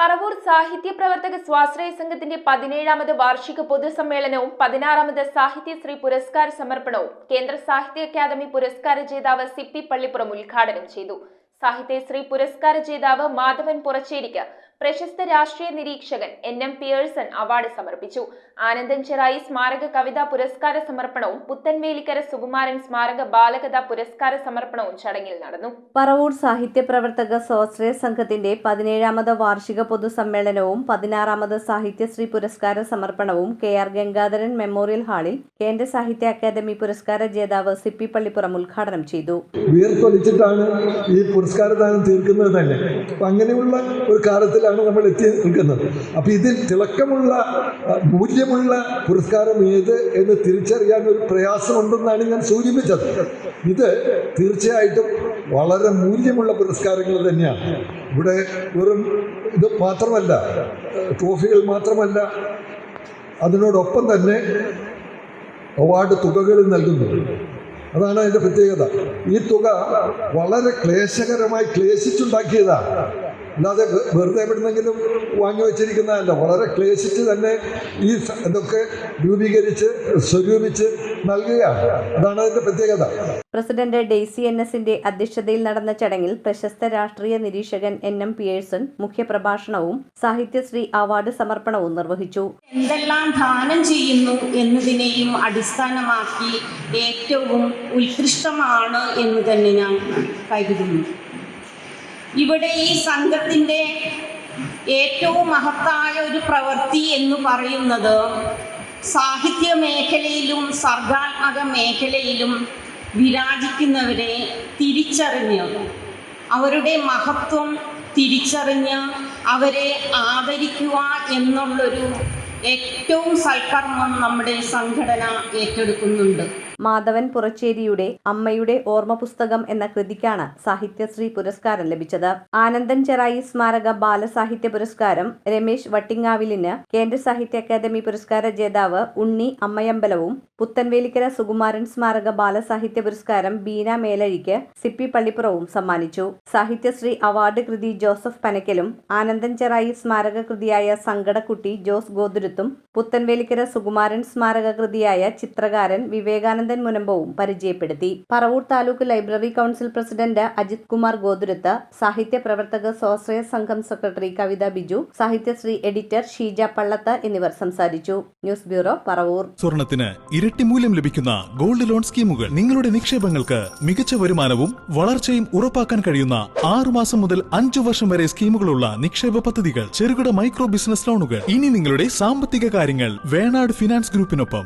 പറവൂർ സാഹിത്യ പ്രവർത്തക സ്വാശ്രയ സംഘത്തിന്റെ പതിനേഴാമത് വാർഷിക പൊതുസമ്മേളനവും പതിനാറാമത് സാഹിത്യശ്രീ പുരസ്കാര സമർപ്പണവും കേന്ദ്ര സാഹിത്യ അക്കാദമി പുരസ്കാര ജേതാവ് സിപ്പി പള്ളിപ്പുറം ഉദ്ഘാടനം ചെയ്തു. സാഹിത്യശ്രീ പുരസ്കാര ജേതാവ് മാധവൻ പുറച്ചേരിക്ക് പ്രശസ്ത രാഷ്ട്രീയ നിരീക്ഷകൻ എൻ എം പിയേഴ്സൺ അവാർഡ് സമർപ്പിച്ചു. ആനന്ദൻ ചെറായി സ്മാരക കവിതാ പുരസ്കാര സമർപ്പണവും പുത്തൻവേലിക്കര സുകുമാരൻ സ്മാരക ബാലകഥാ പുരസ്കാര സമർപ്പണവും ചടങ്ങിൽ നടന്നു. പറവൂർ സാഹിത്യ പ്രവർത്തക സ്വാശ്രയ സംഘത്തിന്റെ പതിനേഴാമത് വാർഷിക പൊതുസമ്മേളനവും പതിനാറാമത് സാഹിത്യശ്രീ പുരസ്കാര സമർപ്പണവും കെ ആർ ഗംഗാധരൻ മെമ്മോറിയൽ ഹാളിൽ കേന്ദ്ര സാഹിത്യ അക്കാദമി പുരസ്കാര ജേതാവ് സിപ്പി പള്ളിപ്പുറം ഉദ്ഘാടനം ചെയ്തു. വീർത്തൊലിച്ചിട്ടാണ് ഈ പുരസ്കാരദാനം തീർക്കുന്നത് തന്നെ. അപ്പൊ അങ്ങനെയുള്ള ഒരു കാലത്തിലാണ് നമ്മൾ എത്തി നിൽക്കുന്നത്. അപ്പോൾ ഇതിൽ തിളക്കമുള്ള മൂല്യമുള്ള പുരസ്കാരം ഏത് എന്ന് തിരിച്ചറിയാൻ ഒരു പ്രയാസമുണ്ടെന്നാണ് ഞാൻ സൂചിപ്പിച്ചത്. ഇത് തീർച്ചയായിട്ടും വളരെ മൂല്യമുള്ള പുരസ്കാരങ്ങൾ തന്നെയാണ്. ഇവിടെ വെറും ഇത് മാത്രമല്ല ട്രോഫികൾ മാത്രമല്ല അതിനോടൊപ്പം തന്നെ അവാർഡ് തുകകൾ നൽകുന്നു. അതാണ് അതിന്റെ പ്രത്യേകത. ഈ തുക വളരെ ക്ലേശകരമായി ക്ലേശിച്ചുണ്ടാക്കിയതാണ്. അല്ലാതെ വെറുതെ എവിടുന്നെങ്കിലും വാങ്ങി വച്ചിരിക്കുന്നതല്ല. വളരെ ക്ലേശിച്ച് തന്നെ ഈ ഇതൊക്കെ രൂപീകരിച്ച് സ്വരൂപിച്ച് നൽകുകയാണ്. അതാണ് അതിന്റെ പ്രത്യേകത. പ്രസിഡന്റ് ഡെയ്സി എൻ എസിന്റെ അധ്യക്ഷതയിൽ നടന്ന ചടങ്ങിൽ പ്രശസ്ത രാഷ്ട്രീയ നിരീക്ഷകൻ എൻ എം പിയേഴ്സൺ മുഖ്യപ്രഭാഷണവും സാഹിത്യശ്രീ അവാർഡ് സമർപ്പണവും നിർവഹിച്ചു. എന്തെല്ലാം ദാനം ചെയ്യുന്നു എന്നതിനെയും അടിസ്ഥാനമാക്കി ഏറ്റവും ഉത്കൃഷ്ടമാണ് എന്ന് തന്നെ ഞാൻ കരുതുന്നു. ഇവിടെ ഈ സംഘത്തിന്റെ ഏറ്റവും മഹത്തായ ഒരു പ്രവൃത്തി എന്ന് പറയുന്നത് സാഹിത്യ മേഖലയിലും സർഗാത്മക മേഖലയിലും വിരാജിക്കുന്നവരെ തിരിച്ചറിഞ്ഞ് അവരുടെ മഹത്വം തിരിച്ചറിഞ്ഞ് അവരെ ആദരിക്കുക എന്നുള്ളൊരു ഏറ്റവും സൽക്കർമ്മം നമ്മുടെ സംഘടന ഏറ്റെടുക്കുന്നുണ്ട്. മാധവൻ പുറച്ചേരിയുടെ അമ്മയുടെ ഓർമ്മ പുസ്തകം എന്ന കൃതിക്കാണ് സാഹിത്യശ്രീ പുരസ്കാരം ലഭിച്ചത്. ആനന്ദൻ ചെറായി സ്മാരക ബാലസാഹിത്യ പുരസ്കാരം രമേശ് വട്ടിങ്ങാവിലിന് കേന്ദ്ര സാഹിത്യ അക്കാദമി പുരസ്കാര ജേതാവ് ഉണ്ണി അമ്മയമ്പലവും പുത്തൻവേലിക്കര സുകുമാരൻ സ്മാരക ബാലസാഹിത്യ പുരസ്കാരം ബീന മേലഴിക്ക് സിപ്പി പള്ളിപ്പുറവും സമ്മാനിച്ചു. സാഹിത്യശ്രീ അവാർഡ് കൃതി ജോസഫ് പനക്കലും ആനന്ദൻ ചെറായി സ്മാരക കൃതിയായ സങ്കടക്കുട്ടി ജോസ് ഗോതുരുത്തും പുത്തൻവേലിക്കര സുകുമാരൻ സ്മാരക കൃതിയായ ചിത്രകാരൻ വിവേകാനന്ദൻ മുനമ്പവും പരിചയപ്പെടുത്തി. Paravur taluk library council president Ajith Kumar Gothuruth സാഹിത്യ പ്രവർത്തക സ്വാശ്രയ സംഘം സെക്രട്ടറി കവിത ബിജു സാഹിത്യശ്രീ എഡിറ്റർ ഷീജ പള്ളത്ത് എന്നിവർ സംസാരിച്ചു. News bureau Paravur. സ്വർണത്തിന് ഇരട്ടി മൂല്യം ലഭിക്കുന്ന ഗോൾഡ് ലോൺ സ്കീമുകൾ നിങ്ങളുടെ നിക്ഷേപങ്ങൾക്ക് മികച്ച വരുമാനവും വളർച്ചയും ഉറപ്പാക്കാൻ കഴിയുന്ന ആറുമാസം മുതൽ അഞ്ചു വർഷം വരെ സ്കീമുകളുള്ള നിക്ഷേപ പദ്ധതികൾ ചെറുകിട മൈക്രോ ബിസിനസ് ലോണുകൾ. ഇനി നിങ്ങളുടെ സാമ്പത്തിക കാര്യങ്ങൾ വേണാട് ഫിനാൻസ് ഗ്രൂപ്പിനൊപ്പം